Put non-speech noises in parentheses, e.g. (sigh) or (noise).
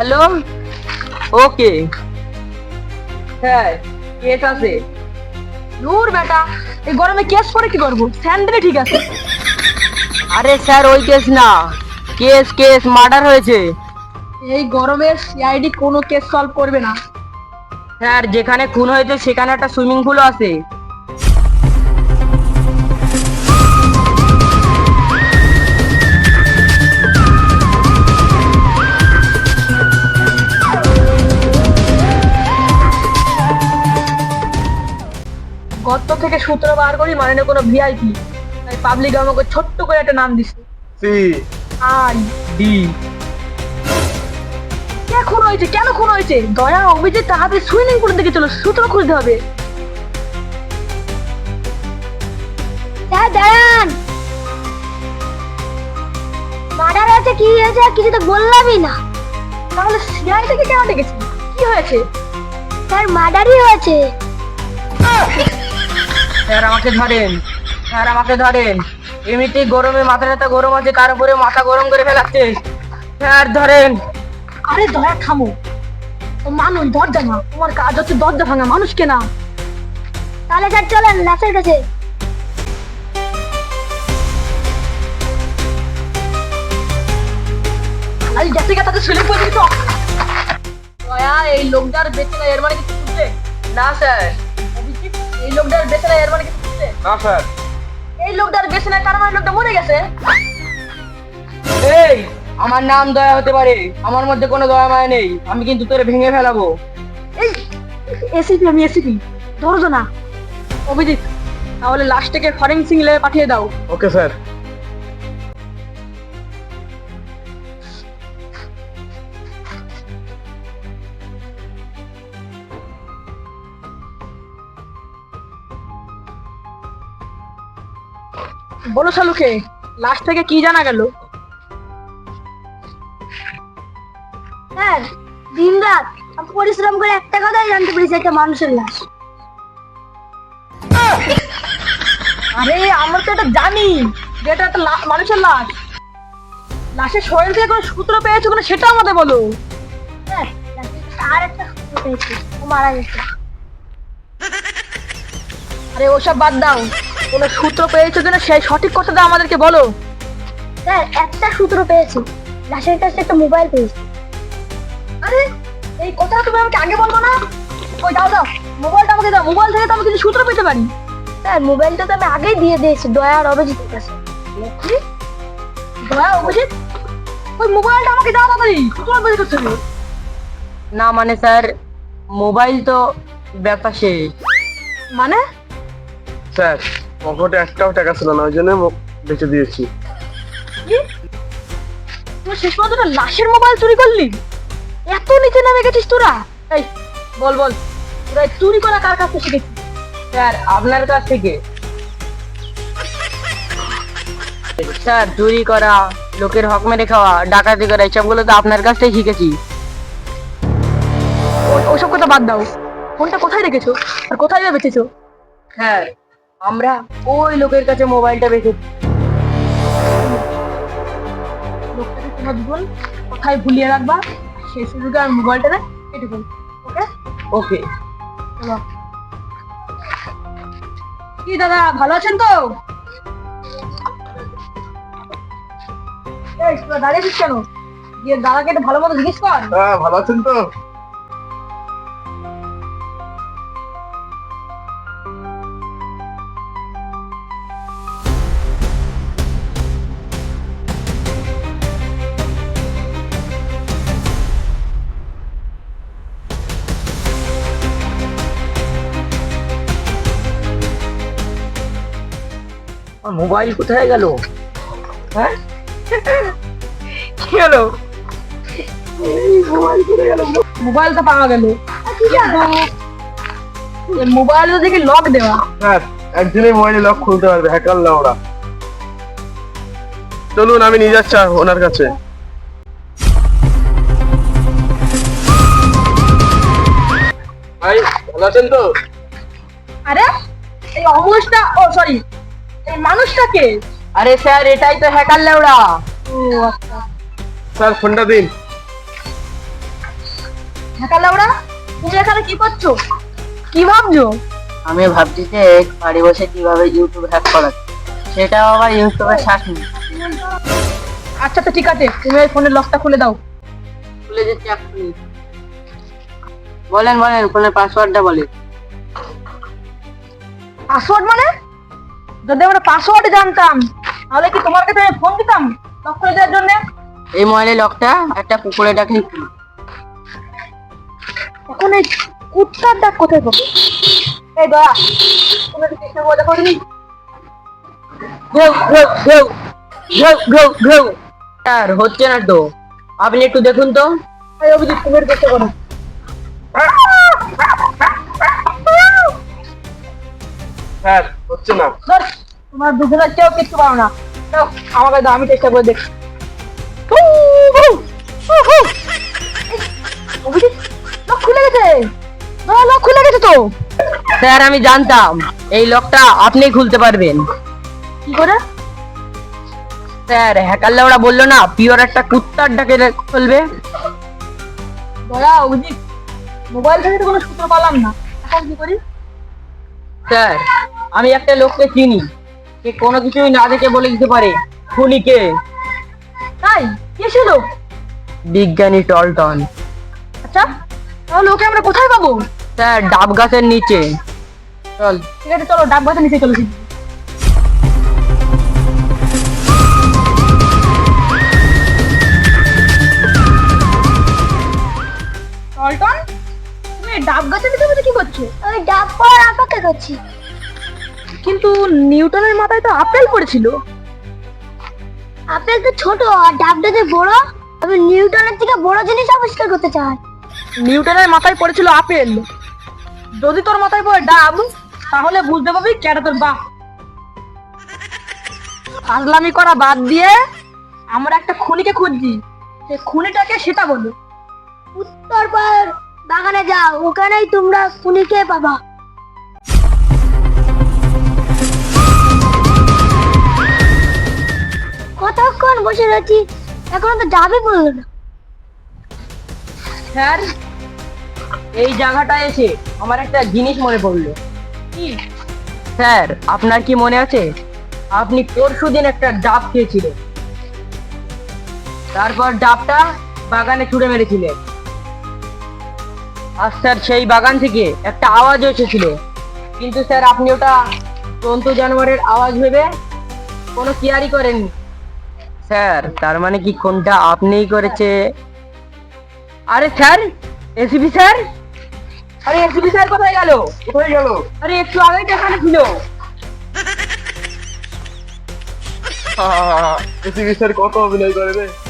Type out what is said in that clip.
Hello? ওকে। হ্যাঁ case আছে। দূর বেটা এই গরমে কেস করে কি করব? স্যান্ডেলে ঠিক আছে। আরে স্যার ওই কেস না। কেস কেস মার্ডার হয়েছে। এই গরমে সিআইডি কোনো কেস সলভ করবে না। স্যার যেখানে খুন হয়েছে সেখানে একটা সুইমিং পুলও আছে। থেকে সূত্র বার করি মানে না কোনো ভিআইপি তাই পাবলিক আমাকে ছোট্ট করে একটা নাম দিছে। সি। আই ডি কে খুন হয়েছে? কেন খুন হয়েছে? দয়া অভিজিৎ তাহাদের সুইমিং পুলের দিকে চলো সূত্র খুঁজতে হবে। দাঁড়ান। মার্ডার আছে কি হয়েছে? কিছু তো বললামই না। তাহলে সিআই থেকে কেন ডেকেছি? কি হয়েছে? স্যার মার্ডারই হয়েছে। স্যার আমাকে ধরেন। স্যার আমাকে ধরেন। এমনিতেই গরমে মাথা ব্যথা গরম আছে কার উপরে মাথা গরম করে ফেলাচ্ছে স্যার ধরেন। আরে দয়া থামো। ও মানুষ দরজা না তোমার কাজ হচ্ছে দরজা ভাঙা মানুষকে না। তাহলে স্যার চলেন লাশের কাছে আরে জ্যাসিকা তাদের সুইমিং পুল দিকে দয়া এই লোকটার বেঁচে না এর মানে কিছু না স্যার। এই লোকটার বেঁচে না এর মানে কি না স্যার। এই লোকটার বেঁচে না তার মানে? লোকটা মরে গেছে। এই আমার নাম দয়া হতে পারে। আমার মধ্যে কোনো দয়া মায়া নেই। আমি কিন্তু তোরে ভেঙে ফেলাবো। এই এসিপি আমি এসিপি। ধরো না। অভিজিৎ তাহলে লাস্টটাকে ফরেন্সিং ল্যাবে পাঠিয়ে দাও। Okay sir. বলো শালুকে লাস্ট থেকে কি জানা গেল? স্যার দিন রাত পরিশ্রম করে একটা কথাই জানতে পেরেছি একটা মানুষের লাশ। আরে আমরা তো এটা জানি যে এটা একটা লা- মানুষের লাশ। লাশের শরীর থেকে কোনো সূত্র পেয়েছ কিনা সেটা আমাদের বলো। স্যার আর একটা সূত্র পেয়েছি ও মারা গেছে। আরে ওসব বাদ দাও। কোনো সূত্র পেয়েছ কিনা সেই সঠিক কথাটা আমাদেরকে বলো। স্যার একটা সূত্র পেয়েছি। লাশের কাছে একটা মোবাইল পেয়েছি। আরে এই কথাটা তুমি আমাকে আগে বলব না? ওই দাও দাও মোবাইলটা আমাকে দাও। মোবাইল থেকে তো আমি কিছু সূত্র পেতে পারি। স্যার মোবাইলটা তো আমি আগেই দিয়ে দিয়েছি দয়া আর অভিজিতের কাছে? দয়া অভিজিৎ? ওই মোবাইলটা আমাকে দাও তাড়াতাড়ি সূত্র বের করতে না মানে স্যার মোবাইল তো ব্যাপার শেষ। মানে? স্যার পকেটে একটাও টাকা ছিল না ওই জন্য বেঁচে দিয়েছি। তুই শেষ পর্যন্ত লাশের মোবাইল চুরি করলি? এত নিচে নামে গেছিস তোরা? এই বল বল। তোরা চুরি করা কার কাছে শিখেছিস? স্যার আপনার কাছ থেকে। স্যার চুরি করা লোকের হক মেরে খাওয়া ডাকাতি করা এইসবগুলো তো আপনার কাছ থেকে শিখেছি। ও- ওসব কথা বাদ দাও। ফোনটা কোথায় রেখেছো? আর কোথায় বেঁচেছো? স্যার আমরা ওই লোকের কাছে মোবাইলটা বেঁচে লোকটাকে তোমরা দুজন কোথায় ভুলিয়ে রাখবা? সেই সুযোগে আর মোবাইলটা কেটে ফেল। ওকে? ওকে। চলো। কি দাদা ভালো আছেন তো? দাঁড়িয়ে আছিস কেন? গিয়ে দাদাকে একটু ভালো মতো জিজ্ঞেস কর। হ্যাঁ ভালো আছেন তো? মোবাইল কোথায় গেল? হ্যাঁ? কি হলো? মোবাইল তো পাওয়া গেল। মোবাইল তো দেখি লক দেওয়া। একদিনই মোবাইলে লক খুলতে পারবে হ্যাকার ওরা। চলুন আমি নিয়ে যাচ্ছি ওনার কাছে। ভাই ভালো আছেন তো? আরে এই অমুষটা ও সরি এই মানুষটাকে? আরে স্যার এটাই তো হ্যাকার লেওড়া ও আচ্ছা। স্যার ফোনটা দিন। ঢাকা লাউড়া তুমি এখানে কি করছ? কি ভাবছ? আমি ভাবছি যে বাড়ি বসে কীভাবে ইউটিউব হ্যাক করা। সেটাও আবার ইউটিউবের শাসন আচ্ছা তো ঠিক আছে। তুমি এই ফোনের লকটা খুলে দাও। খুলে যাচ্ছে এক্ষুনি। বলেন বলেন ফোনের পাসওয়ার্ডটা বলেন। পাসওয়ার্ড মানে? যদি আমরা পাসওয়ার্ড জানতাম তাহলে কি তোমার কাছে আমি ফোন দিতাম লক করে দেওয়ার জন্য? এই মোবাইলের লকটা একটা কুকুরে ডাকে এখন এই কুত্তার ডাক কোথায় পাবো? এই দয়া তুমি একটু চেষ্টা করে দেখো দিনি ঘেউ ঘেউ ঘেউ ঘেউ ঘেউ ঘেউ স্যার হচ্ছে না তো। আপনি একটু দেখুন তো। এই অভিজিৎ তুমি একটু চেষ্টা করো। স্যার হচ্ছে না। তোমার দুজনের কেউ কিচ্ছু পারো না। আমাকে দাও আমি চেষ্টা করে দেখি লক খুলে গেছে। লক খুলে গেছে তো। স্যার আমি জানতাম। এই লকটা আপনি খুলতে পারবেন। কি করে? স্যার হ্যাকার ওরা বলল না পিওর একটা কুত্তার ডাকে খুলবে দয়া অভিজিৎ মোবাইল থেকে তো কোনো সূত্র পেলাম না। এখন কি করি? স্যার আমি একটা লোককে চিনি। সে কোনো কিছুই না দেখে বলে দিতে পারে খুনিকে তাই? কে ছিল বিজ্ঞানী টলটন। আচ্ছা তাহলে ওকে আমরা কোথায় পাবো? স্যার ডাব গাছের নিচে। চল। ঠিক আছে চলো ডাব গাছের নিচে চলেছি। টলটন তুমি ডাব গাছের নিচে বসে কি করছ? আমি ডাব পড়ার অপেক্ষা করছি। কিন্তু নিউটনের মাথায় তো আপেল পড়েছিল। আপেল তো ছোট আর ডাবটা যে বড়। আমি নিউটনের থেকে বড় জিনিস আবিষ্কার করতে চাই নিউটনের মাথায় পড়েছিল আপেল। যদি তোর মাথায় পড়ে ডাব তাহলে বুঝতে পারবি কেটা তোর বাপ। ফাজলামি করা বাদ দিয়ে আমরা একটা খুনিকে খুঁজছি। সে খুনিটাকে সেটা বলো। উত্তর পাড়ার বাগানে যাও ওখানেই তোমরা খুনিকে পাবা। কতক্ষণ বসে রয়েছি? এখন তো যাবে বলল না। স্যার এই জায়গাটায় এসে আমার একটা জিনিস মনে পড়ল। কি? স্যার আপনার কি মনে আছে? আপনি পরশু দিন একটা ডাব খেয়েছিলেন। তারপর ডাবটা বাগানে ছুড়ে মেরেছিলেন। আর স্যার সেই বাগান থেকে একটা আওয়াজ এসেছিল। কিন্তু স্যার আপনি ওটা জন্তু জানোয়ারের আওয়াজ ভেবে কোনো কেয়ারই করেননি। স্যার তার মানে কি কোনটা আপনিই করেছে? আরে স্যার এসিপি স্যার? আরে এসিপি স্যার কোথায় গেল? কোথায় গেল? আরে একটু আগেই তো এখানে ছিল। (laughs) এসিবি স্যার কত অভিনয় করে রে?